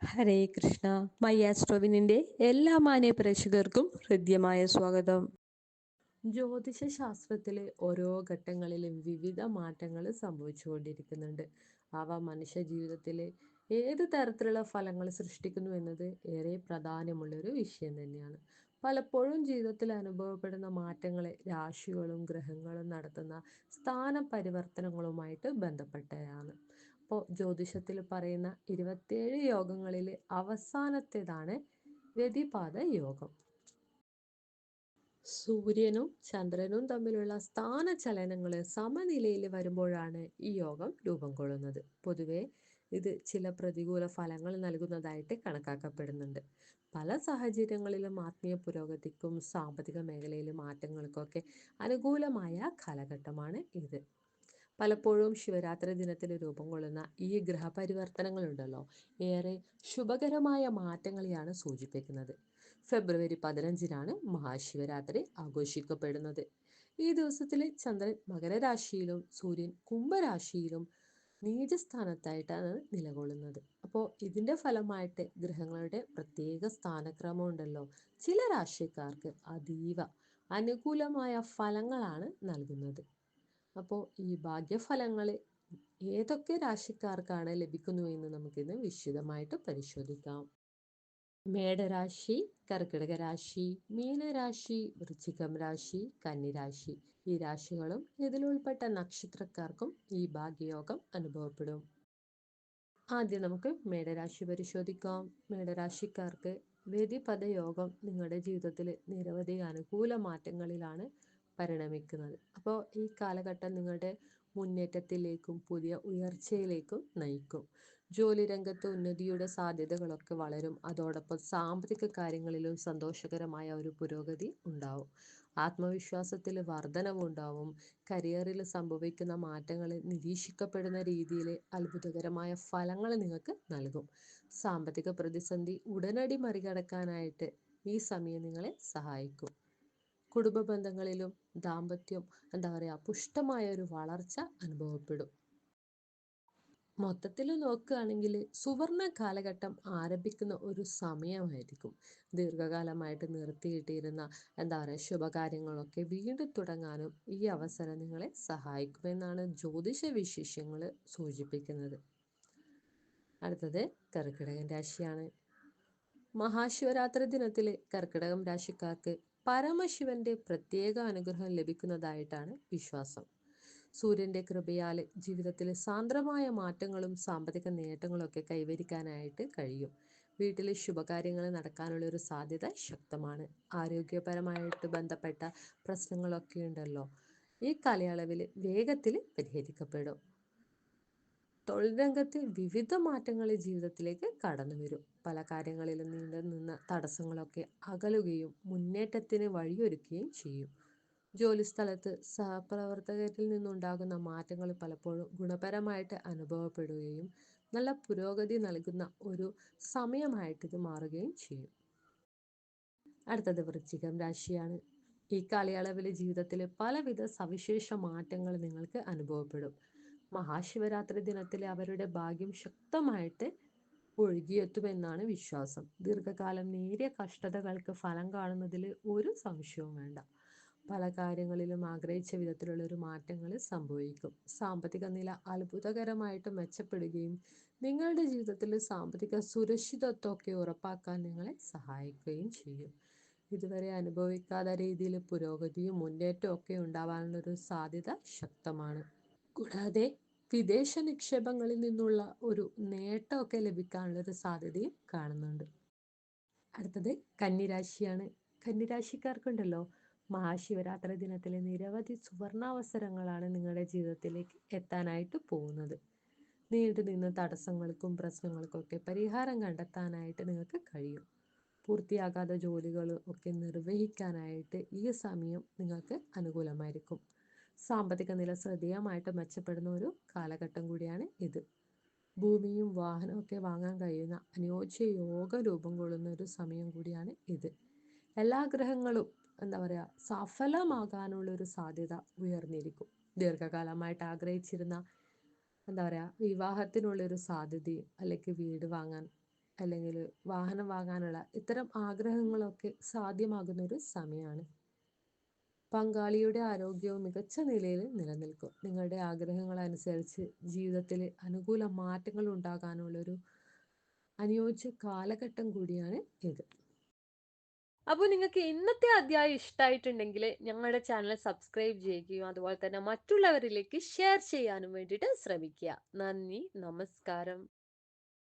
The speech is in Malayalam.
ഹരേ കൃഷ്ണ. മൈ ആസ്ട്രോവിനിന്റെ എല്ലാ മാന്യ പ്രേക്ഷകർക്കും ഹൃദ്യമായ സ്വാഗതം. ജ്യോതിഷ ശാസ്ത്രത്തിലെ ഓരോ ഘട്ടങ്ങളിലും വിവിധ മാറ്റങ്ങൾ സംഭവിച്ചുകൊണ്ടിരിക്കുന്നുണ്ട്. അവ മനുഷ്യ ജീവിതത്തിലെ ഏത് തരത്തിലുള്ള ഫലങ്ങൾ സൃഷ്ടിക്കുന്നു എന്നത് ഏറെ പ്രധാനമുള്ളൊരു വിഷയം തന്നെയാണ്. പലപ്പോഴും ജീവിതത്തിൽ അനുഭവപ്പെടുന്ന മാറ്റങ്ങളെ രാശികളും ഗ്രഹങ്ങളും നടത്തുന്ന സ്ഥാന പരിവർത്തനങ്ങളുമായിട്ട് ബന്ധപ്പെട്ടതാണ്. അപ്പോൾ ജ്യോതിഷത്തിൽ പറയുന്ന ഇരുപത്തിയേഴ് യോഗങ്ങളിൽ അവസാനത്തേതാണ് വ്യതിപാത യോഗം. സൂര്യനും ചന്ദ്രനും തമ്മിലുള്ള സ്ഥാനചലനങ്ങൾ സമനിലയിൽ വരുമ്പോഴാണ് ഈ യോഗം രൂപം കൊള്ളുന്നത്. പൊതുവെ ഇത് ചില പ്രതികൂല ഫലങ്ങൾ നൽകുന്നതായിട്ട് കണക്കാക്കപ്പെടുന്നുണ്ട്. പല സാഹചര്യങ്ങളിലും ആത്മീയ പുരോഗതിക്കും സാമ്പത്തിക മേഖലയിലെ മാറ്റങ്ങൾക്കൊക്കെ അനുകൂലമായ കാലഘട്ടമാണ് ഇത്. പലപ്പോഴും ശിവരാത്രി ദിനത്തിൽ രൂപം കൊള്ളുന്ന ഈ ഗ്രഹപരിവർത്തനങ്ങളുണ്ടല്ലോ. ഏറെ ശുഭകരമായ മാറ്റങ്ങളെയാണ് സൂചിപ്പിക്കുന്നത്. ഫെബ്രുവരി പതിനഞ്ചിനാണ് മഹാശിവരാത്രി ആഘോഷിക്കപ്പെടുന്നത്. ഈ ദിവസത്തിൽ ചന്ദ്രൻ മകരരാശിയിലും സൂര്യൻ കുംഭരാശിയിലും നീചസ്ഥാനത്തായിട്ടാണ് നിലകൊള്ളുന്നത്. അപ്പോൾ ഇതിന്റെ ഫലമായിട്ട് ഗ്രഹങ്ങളുടെ പ്രത്യേക സ്ഥാനക്രമം ഉണ്ടല്ലോ ചില രാശിക്കാർക്ക് അതീവ അനുകൂലമായ ഫലങ്ങളാണ് നൽകുന്നത്. അപ്പോൾ ഈ ഭാഗ്യഫലങ്ങൾ ഏതൊക്കെ രാശിക്കാർക്കാണ് ലഭിക്കുന്നു എന്ന് നമുക്കിന്ന് വിശദമായിട്ട് പരിശോധിക്കാം. മേടരാശി കർക്കിടക രാശി മീനരാശി വൃശ്ചികം രാശി കന്നിരാശി ഈ രാശികളും ഇതിലുൾപ്പെട്ട നക്ഷത്രക്കാർക്കും ഈ ഭാഗ്യയോഗം അനുഭവപ്പെടും. ആദ്യം നമുക്ക് മേടരാശി പരിശോധിക്കാം. മേടരാശിക്കാർക്ക് വ്യതിപദ യോഗം നിങ്ങളുടെ ജീവിതത്തിൽ നിരവധി അനുകൂല മാറ്റങ്ങളിലാണ് പരിണമിക്കുന്നത്. അപ്പോൾ ഈ കാലഘട്ടം നിങ്ങളുടെ മുന്നേറ്റത്തിലേക്കും പുതിയ ഉയർച്ചയിലേക്കും നയിക്കും. ജോലി രംഗത്ത് ഉന്നതിയുടെ സാധ്യതകളൊക്കെ വളരും. അതോടൊപ്പം സാമ്പത്തിക കാര്യങ്ങളിലും സന്തോഷകരമായ ഒരു പുരോഗതി ഉണ്ടാവും. ആത്മവിശ്വാസത്തിൽ വർധനവുണ്ടാവും കരിയറിൽ സംഭവിക്കുന്ന മാറ്റങ്ങൾ നിരീക്ഷിക്കപ്പെടുന്ന രീതിയിൽ അത്ഭുതകരമായ ഫലങ്ങൾ നിങ്ങൾക്ക് നൽകും. സാമ്പത്തിക പ്രതിസന്ധി ഉടനടി മറികടക്കാനായിട്ട് ഈ സമയം നിങ്ങളെ സഹായിക്കും. കുടുംബ ബന്ധങ്ങളിലും ദാമ്പത്യം എന്താ പറയുക പുഷ്ടമായ ഒരു വളർച്ച അനുഭവപ്പെടും. മൊത്തത്തിൽ നോക്കുകയാണെങ്കിൽ സുവർണ കാലഘട്ടം ആരംഭിക്കുന്ന ഒരു സമയമായിരിക്കും. ദീർഘകാലമായിട്ട് നിർത്തിയിട്ടിരുന്ന എന്താ പറയുക ശുഭകാര്യങ്ങളൊക്കെ വീണ്ടും തുടങ്ങാനും ഈ അവസരം നിങ്ങളെ സഹായിക്കുമെന്നാണ് ജ്യോതിഷ വിശേഷങ്ങൾ സൂചിപ്പിക്കുന്നത്. അടുത്തത് കർക്കിടകൻ രാശിയാണ്. മഹാശിവരാത്രി ദിനത്തിൽ കർക്കിടകം രാശിക്കാർക്ക് പരമശിവന്റെ പ്രത്യേക അനുഗ്രഹം ലഭിക്കുന്നതായിട്ടാണ് വിശ്വാസം. സൂര്യന്റെ കൃപയാൽ ജീവിതത്തിൽ സാന്ദ്രമായ മാറ്റങ്ങളും സാമ്പത്തിക നേട്ടങ്ങളും ഒക്കെ കൈവരിക്കാനായിട്ട് കഴിയും. വീട്ടിലെ ശുഭകാര്യങ്ങൾ നടക്കാനുള്ള ഒരു സാധ്യത ശക്തമാണ്. ആരോഗ്യപരമായിട്ട് ബന്ധപ്പെട്ട പ്രശ്നങ്ങളൊക്കെ ഉണ്ടല്ലോ. ഈ കാലയളവിൽ വേഗത്തിൽ പരിഹരിക്കപ്പെടും. തൊഴിൽ രംഗത്ത് വിവിധ മാറ്റങ്ങൾ ജീവിതത്തിലേക്ക് കടന്നു വരും. പല കാര്യങ്ങളിലും നീണ്ടു നിന്ന തടസ്സങ്ങളൊക്കെ അകലുകയും മുന്നേറ്റത്തിന് വഴിയൊരുക്കുകയും ചെയ്യും. ജോലിസ്ഥലത്ത് സഹപ്രവർത്തകരിൽ നിന്നുണ്ടാകുന്ന മാറ്റങ്ങൾ പലപ്പോഴും ഗുണപരമായിട്ട് അനുഭവപ്പെടുകയും നല്ല പുരോഗതി നൽകുന്ന ഒരു സമയമായിട്ട് ഇത് മാറുകയും ചെയ്യും. അടുത്തത് വൃശ്ചികം രാശിയാണ്. ഈ കാലയളവിലെ ജീവിതത്തിലെ പലവിധ സവിശേഷ മാറ്റങ്ങൾ നിങ്ങൾക്ക് അനുഭവപ്പെടും. മഹാശിവരാത്രി ദിനത്തിലെ അവരുടെ ഭാഗ്യം ശക്തമായിട്ട് ഒഴുകിയെത്തുമെന്നാണ് വിശ്വാസം. ദീർഘകാലം നേരിയ കഷ്ടതകൾക്ക് ഫലം കാണുന്നതിൽ ഒരു സംശയവും വേണ്ട. പല കാര്യങ്ങളിലും ആഗ്രഹിച്ച വിധത്തിലുള്ള ഒരു മാറ്റങ്ങൾ സംഭവിക്കും. സാമ്പത്തിക നില അത്ഭുതകരമായിട്ട് മെച്ചപ്പെടുകയും നിങ്ങളുടെ ജീവിതത്തിൽ സാമ്പത്തിക സുരക്ഷിതത്വമൊക്കെ ഉറപ്പാക്കാൻ നിങ്ങളെ സഹായിക്കുകയും ചെയ്യും. ഇതുവരെ അനുഭവിക്കാത്ത രീതിയിൽ പുരോഗതിയും മുന്നേറ്റവും ഒക്കെ ഉണ്ടാവാനുള്ള ഒരു സാധ്യത ശക്തമാണ്. കൂടാതെ വിദേശ നിക്ഷേപങ്ങളിൽ നിന്നുള്ള ഒരു നേട്ടമൊക്കെ ലഭിക്കാനുള്ള ഒരു സാധ്യതയും കാണുന്നുണ്ട്. അടുത്തത് കന്നിരാശിയാണ്. കന്നിരാശിക്കാർക്കുണ്ടല്ലോ മഹാശിവരാത്രി ദിനത്തിലെ നിരവധി സുവർണാവസരങ്ങളാണ് നിങ്ങളുടെ ജീവിതത്തിലേക്ക് എത്താനായിട്ട് പോകുന്നത്. നീണ്ടു നിന്ന തടസ്സങ്ങൾക്കും പ്രശ്നങ്ങൾക്കൊക്കെ പരിഹാരം കണ്ടെത്താനായിട്ട് നിങ്ങൾക്ക് കഴിയും. പൂർത്തിയാകാത്ത ജോലികൾ ഒക്കെ നിർവഹിക്കാനായിട്ട് ഈ സമയം നിങ്ങൾക്ക് അനുകൂലമായിരിക്കും. സാമ്പത്തിക നില ശ്രദ്ധേയമായിട്ട് മെച്ചപ്പെടുന്ന ഒരു കാലഘട്ടം കൂടിയാണ് ഇത്. ഭൂമിയും വാഹനവും ഒക്കെ വാങ്ങാൻ കഴിയുന്ന അനുയോജ്യ യോഗ രൂപം കൊള്ളുന്ന ഒരു സമയം കൂടിയാണ് ഇത്. എല്ലാ ഗ്രഹങ്ങളും എന്താ പറയുക സഫലമാകാനുള്ള ഒരു സാധ്യത ഉയർന്നിരിക്കും. ദീർഘകാലമായിട്ട് ആഗ്രഹിച്ചിരുന്ന എന്താ പറയുക വിവാഹത്തിനുള്ളൊരു സാധ്യതയും അല്ലെങ്കിൽ വീട് വാങ്ങാൻ അല്ലെങ്കിൽ വാഹനം വാങ്ങാനുള്ള ഇത്തരം ആഗ്രഹങ്ങളൊക്കെ സാധ്യമാകുന്ന ഒരു സമയമാണ്. പങ്കാളിയുടെ ആരോഗ്യവും മികച്ച നിലയിൽ നിലനിൽക്കും. നിങ്ങളുടെ ആഗ്രഹങ്ങൾ അനുസരിച്ച് ജീവിതത്തിൽ അനുകൂല മാറ്റങ്ങൾ ഉണ്ടാകാനുള്ളൊരു അനുയോജ്യ കാലഘട്ടം കൂടിയാണ് ഇത്. അപ്പോൾ നിങ്ങൾക്ക് ഇന്നത്തെ അധ്യായം ഇഷ്ടമായിട്ടുണ്ടെങ്കിൽ ഞങ്ങളുടെ ചാനൽ സബ്സ്ക്രൈബ് ചെയ്യുകയും അതുപോലെ തന്നെ മറ്റുള്ളവരിലേക്ക് ഷെയർ ചെയ്യാനും വേണ്ടിയിട്ട് ശ്രമിക്കുക. നന്ദി നമസ്കാരം.